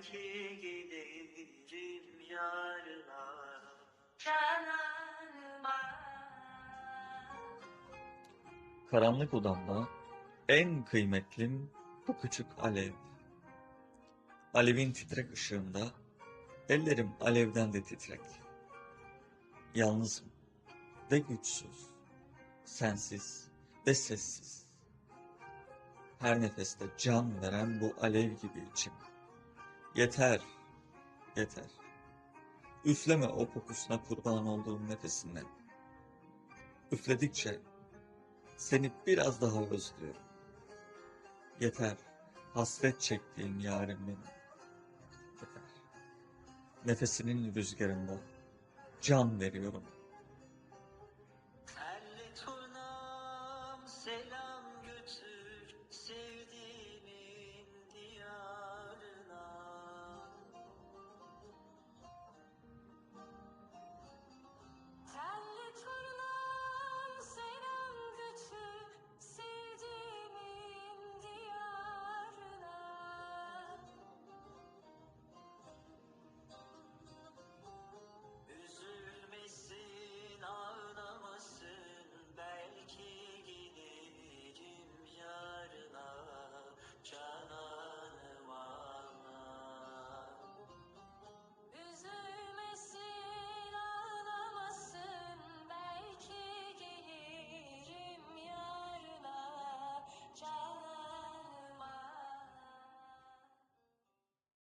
belki giderim yarına Cananıma Karanlık odamda en kıymetlim bu küçük alev. Alevin titrek ışığında ellerim alevden de titrek. Yalnızım ve güçsüz, sensiz ve sessiz. Her nefeste can veren bu alev gibi içim. Yeter, yeter. Üfleme o kokusuna kurban olduğum nefesinden. Üfledikçe seni biraz daha özlüyorum. Yeter, hasret çektiğim yarim benim. Yeter. Nefesinin rüzgarında can veriyorum.